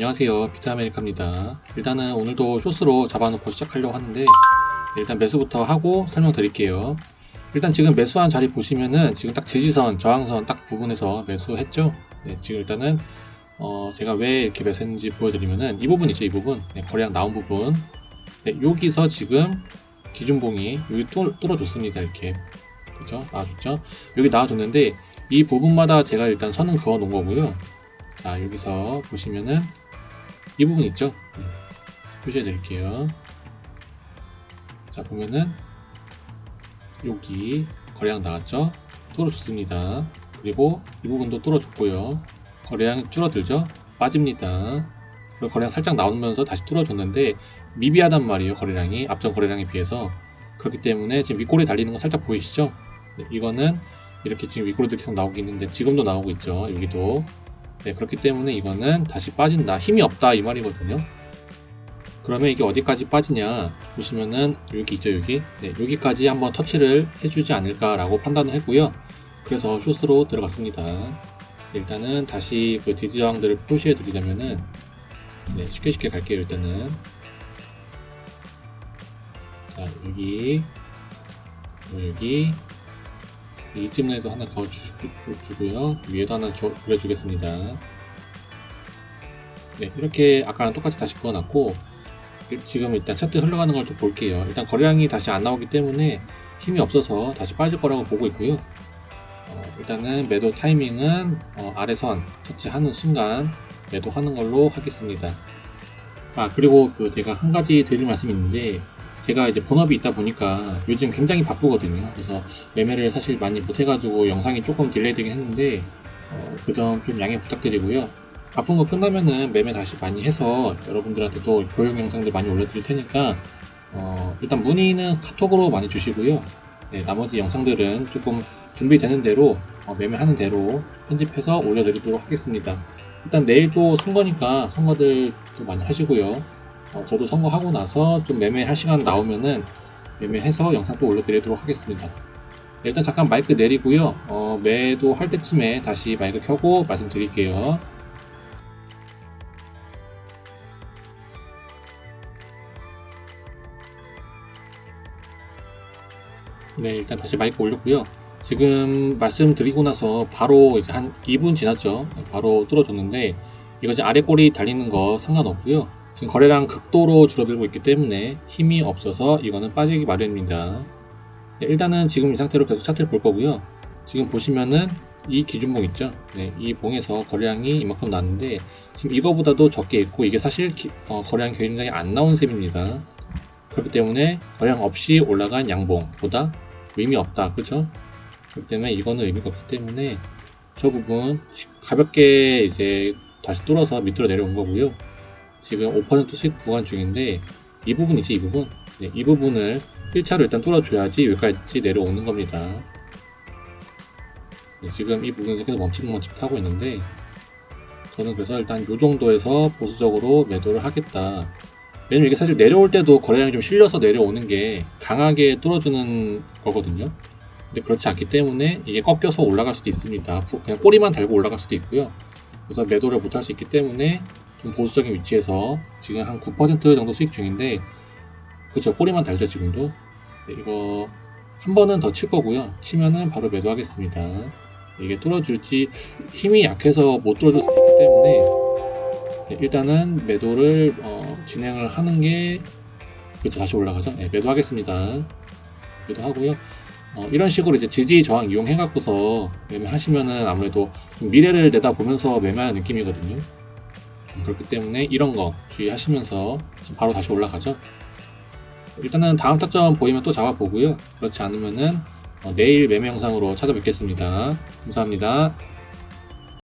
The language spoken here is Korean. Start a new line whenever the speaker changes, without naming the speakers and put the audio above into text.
안녕하세요. 피자 아메리카입니다. 일단은 오늘도 쇼스로 잡아놓고 시작하려고 하는데 일단 매수부터 하고 설명드릴게요. 일단 지금 매수한 자리 보시면은 지금 딱 지지선 저항선 딱 부분에서 매수했죠? 네, 지금 일단은 어, 제가 왜 이렇게 매수했는지 보여드리면은 이 부분 있죠 이 부분. 네, 거래량 나온 부분. 네, 여기서 지금 기준봉이 여기 뚫, 뚫어줬습니다 이렇게. 그죠 나와줬죠? 여기 나와줬는데 이 부분마다 제가 일단 선은 그어 놓은 거고요. 자 여기서 보시면은 이 부분 있죠? 네, 표시해 드릴게요. 자 보면은 여기 거래량 나왔죠? 뚫어줬습니다. 그리고 이 부분도 뚫어줬고요. 거래량 줄어들죠? 빠집니다. 그리고 거래량 살짝 나오면서 다시 뚫어줬는데 미비하단 말이에요 거래량이. 앞전 거래량에 비해서. 그렇기 때문에 지금 윗골이 달리는 거 살짝 보이시죠? 네, 이거는 이렇게 지금 윗골도 계속 나오고 있는데 지금도 나오고 있죠 여기도 네, 그렇기 때문에 이거는 다시 빠진다. 힘이 없다 이 말이거든요. 그러면 이게 어디까지 빠지냐 보시면은 여기 있죠 여기? 네, 여기까지 한번 터치를 해주지 않을까 라고 판단을 했고요. 그래서 쇼스로 들어갔습니다. 일단은 다시 그 지지저항들을 표시해 드리자면은 네, 쉽게 쉽게 갈게요 일단은. 자 여기 여기 이쯤에도 하나 그어주고요. 위에도 하나 줘- 그려주겠습니다. 네 이렇게 아까랑 똑같이 다시 그어놨고 일- 지금 일단 차트 흘러가는 걸 좀 볼게요. 일단 거래량이 다시 안 나오기 때문에 힘이 없어서 다시 빠질 거라고 보고 있고요. 어, 일단은 매도 타이밍은 어, 아래선 터치하는 순간 매도하는 걸로 하겠습니다. 아 그리고 그 제가 한 가지 드릴 말씀이 있는데 제가 이제 본업이 있다 보니까 요즘 굉장히 바쁘거든요. 그래서 매매를 사실 많이 못해가지고 영상이 조금 딜레이 되긴 했는데 어, 그점 좀 양해 부탁드리고요. 바쁜 거 끝나면은 매매 다시 많이 해서 여러분들한테도 교육 영상들 많이 올려드릴 테니까 어, 일단 문의는 카톡으로 많이 주시고요. 네, 나머지 영상들은 조금 준비되는 대로 어, 매매하는 대로 편집해서 올려드리도록 하겠습니다. 일단 내일 또 선거니까 선거들도 많이 하시고요. 어, 저도 선거하고 나서 좀 매매할 시간 나오면은 매매해서 영상 또 올려드리도록 하겠습니다. 일단 잠깐 마이크 내리고요. 어, 매도 할 때쯤에 다시 마이크 켜고 말씀드릴게요. 네, 일단 다시 마이크 올렸고요. 지금 말씀드리고 나서 바로 이제 한 2분 지났죠. 바로 뚫어줬는데 이거 이제 아래 꼬리 달리는 거 상관없고요. 지금 거래량 극도로 줄어들고 있기 때문에 힘이 없어서 이거는 빠지기 마련입니다. 네, 일단은 지금 이 상태로 계속 차트를 볼 거고요. 지금 보시면은 이 기준봉 있죠? 네, 이 봉에서 거래량이 이만큼 났는데 지금 이거보다도 적게 있고 이게 사실 기- 어, 거래량 굉장히 안 나온 셈입니다. 그렇기 때문에 거래량 없이 올라간 양봉보다 의미 없다. 그렇죠? 그렇기 때문에 이거는 의미가 없기 때문에 저 부분 시- 가볍게 이제 다시 뚫어서 밑으로 내려온 거고요. 지금 5% 수익 구간 중인데 이 부분 있지 이 부분? 네, 이 부분을 1차로 일단 뚫어줘야지 여기까지 내려오는 겁니다. 네, 지금 이 부분에서 계속 멈치는 멈칫 하고 있는데 저는 그래서 일단 이 정도에서 보수적으로 매도를 하겠다. 왜냐면 이게 사실 내려올 때도 거래량이 좀 실려서 내려오는 게 강하게 뚫어주는 거거든요. 근데 그렇지 않기 때문에 이게 꺾여서 올라갈 수도 있습니다. 부- 그냥 꼬리만 달고 올라갈 수도 있고요. 그래서 매도를 못할 수 있기 때문에 좀 보수적인 위치에서 지금 한 9% 정도 수익 중인데 그쵸 꼬리만 달죠 지금도? 네, 이거 한 번은 더 칠 거고요. 치면은 바로 매도하겠습니다. 이게 뚫어줄지 힘이 약해서 못 뚫어줄 수도 있기 때문에 네, 일단은 매도를 어, 진행을 하는 게 그쵸 다시 올라가죠? 네, 매도하겠습니다. 매도하고요. 어, 이런 식으로 이제 지지 저항 이용해 갖고서 매매하시면은 아무래도 좀 미래를 내다보면서 매매하는 느낌이거든요 그렇기 때문에 이런 거 주의하시면서 바로 다시 올라가죠. 일단은 다음 타점 보이면 또 잡아보고요. 그렇지 않으면은 어, 내일 매매 영상으로 찾아뵙겠습니다. 감사합니다.